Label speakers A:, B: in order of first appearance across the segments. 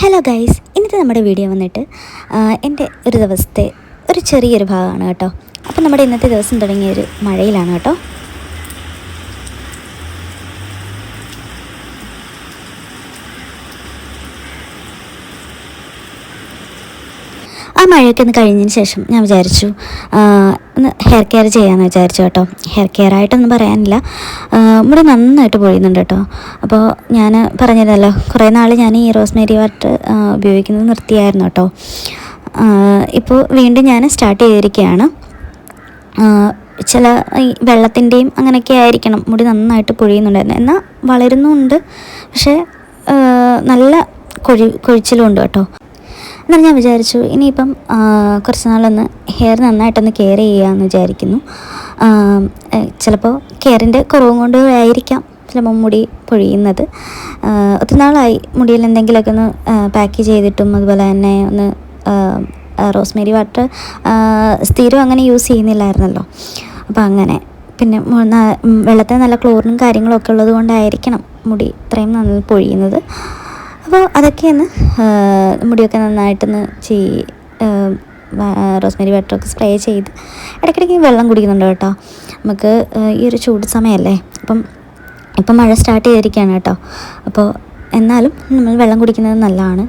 A: Hello guys ഇന്നത്തെ നമ്മുടെ video വന്നിട്ട് എന്റെ ഒരു ദിവസത്തെ ഒരു ചെറിയൊരു ഭാഗമാണ് കേട്ടോ. അപ്പോൾ നമ്മുടെ ഇന്നത്തെ ദിവസം തുടങ്ങിയ ഒരു മഴയിലാണ് കേട്ടോ. ആ മഴയൊക്കെ ഒന്ന് കഴിഞ്ഞതിന് ശേഷം ഞാൻ വിചാരിച്ചു ഒന്ന് ഹെയർ കെയർ ചെയ്യാമെന്ന് വിചാരിച്ചു കേട്ടോ. ഹെയർ കെയർ ആയിട്ടൊന്നും പറയാനില്ല. ഇവിടെ നന്നായിട്ട് പൊഴിയുന്നുണ്ട് കേട്ടോ. അപ്പോൾ ഞാൻ പറഞ്ഞിരുന്നല്ലോ കുറേ നാൾ ഞാൻ ഈ റോസ്മേരി വാട്ടർ ഉപയോഗിക്കുന്നത് നിർത്തിയായിരുന്നു കേട്ടോ. ഇപ്പോൾ വീണ്ടും ഞാൻ സ്റ്റാർട്ട് ചെയ്തിരിക്കുകയാണ്. ചില ഈ വെള്ളത്തിന്റെയും അങ്ങനെയൊക്കെ ആയിരിക്കണം മുടി നന്നായിട്ട് പൊഴിയുന്നുണ്ടായിരുന്നു. എന്നാൽ വളരുന്നുമുണ്ട് പക്ഷേ നല്ല കൊഴി കൊഴിച്ചിലും ഉണ്ട് കേട്ടോ. എന്നാൽ ഞാൻ വിചാരിച്ചു ഇനിയിപ്പം കുറച്ച് നാളൊന്ന് ഹെയർ നന്നായിട്ടൊന്ന് കെയർ ചെയ്യാമെന്ന് വിചാരിക്കുന്നു. ചിലപ്പോൾ കെയറിന്റെ കുറവും കൊണ്ട് ആയിരിക്കാം ചിലപ്പോൾ മുടി പൊഴിയുന്നത്. ഒത്തിരി നാളായി മുടിയിൽ എന്തെങ്കിലുമൊക്കെ ഒന്ന് പാക്ക് ചെയ്തിട്ടും അതുപോലെ തന്നെ ഒന്ന് റോസ്മേരി വാട്ടർ സ്ഥിരം അങ്ങനെ യൂസ് ചെയ്യുന്നില്ലായിരുന്നല്ലോ. അപ്പോൾ അങ്ങനെ. പിന്നെ വെള്ളത്തിൽ നല്ല ക്ലോറിനും കാര്യങ്ങളൊക്കെ ഉള്ളത് കൊണ്ടായിരിക്കണം മുടി ഇത്രയും നന്നായി പൊഴിയുന്നത്. അപ്പോൾ അതൊക്കെയൊന്ന് മുടിയൊക്കെ നന്നായിട്ടൊന്ന് ചെയ് റോസ്മേരി വാട്ടറൊക്കെ സ്പ്രേ ചെയ്ത് ഇടയ്ക്കിടയ്ക്ക് വെള്ളം കുടിക്കുന്നുണ്ട് കേട്ടോ. നമുക്ക് ഈ ഒരു ചൂട് സമയമല്ലേ? അപ്പം ഇപ്പം മഴ സ്റ്റാർട്ട് ചെയ്തിരിക്കുകയാണ് കേട്ടോ. അപ്പോൾ എന്നാലും നമ്മൾ വെള്ളം കുടിക്കുന്നത് നല്ലതാണ്.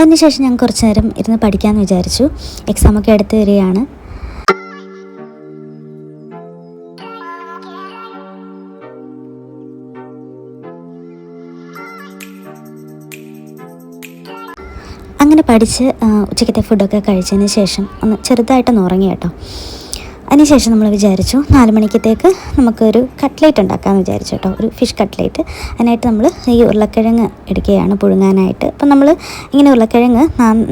A: അതിനുശേഷം ഞാൻ കുറച്ച് നേരം ഇരുന്ന് പഠിക്കാമെന്ന് വിചാരിച്ചു. എക്സാമൊക്കെ അടുത്ത് വരികയാണ്. അങ്ങനെ പഠിച്ച് ഉച്ചക്കത്തെ ഫുഡൊക്കെ കഴിച്ചതിന് ശേഷം ഒന്ന് ചെറുതായിട്ടൊന്ന് ഉറങ്ങി കേട്ടോ. അതിനുശേഷം നമ്മൾ വിചാരിച്ചു നാല് മണിക്കത്തേക്ക് നമുക്കൊരു കട്ട്ലേറ്റ് ഉണ്ടാക്കാമെന്ന് വിചാരിച്ചു കേട്ടോ ഒരു ഫിഷ് കട്ട്ലേറ്റ് അതിനായിട്ട് നമ്മൾ ഈ ഉരുളക്കിഴങ്ങ് എടുക്കുകയാണ് പുഴുങ്ങാനായിട്ട്. അപ്പം നമ്മൾ ഇങ്ങനെ ഉരുളക്കിഴങ്ങ്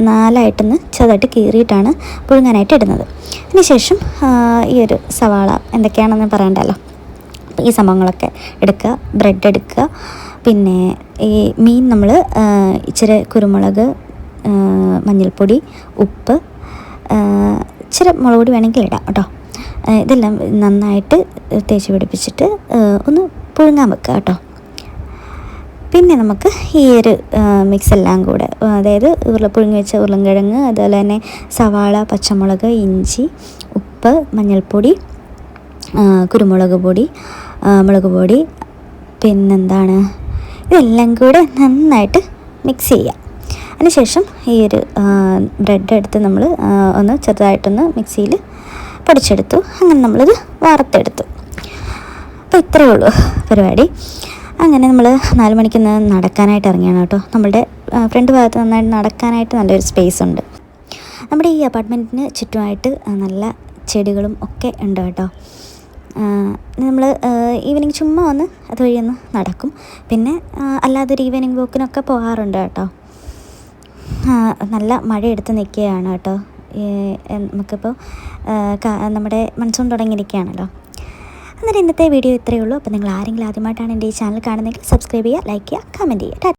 A: നാലായിട്ടൊന്ന് ചെറുതായിട്ട് കീറിയിട്ടാണ് പുഴുങ്ങാനായിട്ട് ഇടുന്നത്. അതിനുശേഷം ഈ ഒരു സവാള എന്തൊക്കെയാണെന്ന് പറയണ്ടല്ലോ. ഈ സംഭവങ്ങളൊക്കെ എടുക്കുക ബ്രെഡ് എടുക്കുക. പിന്നെ ഈ മീൻ നമ്മൾ ഇച്ചിരി കുരുമുളക് മഞ്ഞൾപ്പൊടി ഉപ്പ് ഇച്ചിരി മുളക് പൊടി വേണമെങ്കിൽ ഇടാം കേട്ടോ. ഇതെല്ലാം നന്നായിട്ട് തേച്ച് പിടിപ്പിച്ചിട്ട് ഒന്ന് പുഴുങ്ങാൻ വെക്കുക കേട്ടോ. പിന്നെ നമുക്ക് ഈ ഒരു മിക്സ് എല്ലാം കൂടെ അതായത് ഉരുള പുഴുങ്ങി വെച്ച ഉരുളൻകിഴങ്ങ് അതുപോലെ തന്നെ സവാള പച്ചമുളക് ഇഞ്ചി ഉപ്പ് മഞ്ഞൾപ്പൊടി കുരുമുളക് പൊടി മുളക് പൊടി പിന്നെന്താണ് ഇതെല്ലാം കൂടെ നന്നായിട്ട് മിക്സ് ചെയ്യാം അതിനുശേഷം ഈ ഒരു ബ്രെഡ് എടുത്ത് നമ്മൾ ഒന്ന് ചെറുതായിട്ടൊന്ന് മിക്സിയിൽ പൊടിച്ചെടുത്തു. അങ്ങനെ നമ്മളിത് വറുത്തെടുത്തു. അപ്പോൾ ഇത്രയേ ഉള്ളൂ പരിപാടി. അങ്ങനെ നമ്മൾ നാല് മണിക്ക് നടക്കാനായിട്ട് ഇറങ്ങിയാണ് കേട്ടോ. നമ്മളുടെ ഫ്രണ്ട് ഭാഗത്ത് നന്നായിട്ട് നടക്കാനായിട്ട് നല്ലൊരു സ്പേസ് ഉണ്ട്. നമ്മുടെ ഈ അപ്പാർട്ട്മെന്റിന് ചുറ്റുമായിട്ട് നല്ല ചെടികളും ഒക്കെ ഉണ്ട് കേട്ടോ. നമ്മൾ ഈവനിങ് ചുമ്മാ ഒന്ന് അതുവഴി ഒന്ന് നടക്കും. പിന്നെ അല്ലാതെ ഒരു ഈവനിങ് വോക്കിനൊക്കെ പോകാറുണ്ട് കേട്ടോ. നല്ല മഴ എടുത്ത് നിൽക്കുകയാണ് കേട്ടോ. നമുക്കിപ്പോൾ നമ്മുടെ മൺസൂൺ തുടങ്ങിയിരിക്കുകയാണല്ലോ. അന്നേരം ഇന്നത്തെ വീഡിയോ ഇത്രയേ ഉള്ളൂ. അപ്പോൾ നിങ്ങൾ ആരെങ്കിലും ആദ്യമായിട്ടാണ് എന്റെ ഈ ചാനൽ കാണുന്നതെങ്കിൽ സബ്സ്ക്രൈബ് ചെയ്യുക ലൈക്ക് ചെയ്യുക കമന്റ് ചെയ്യുക.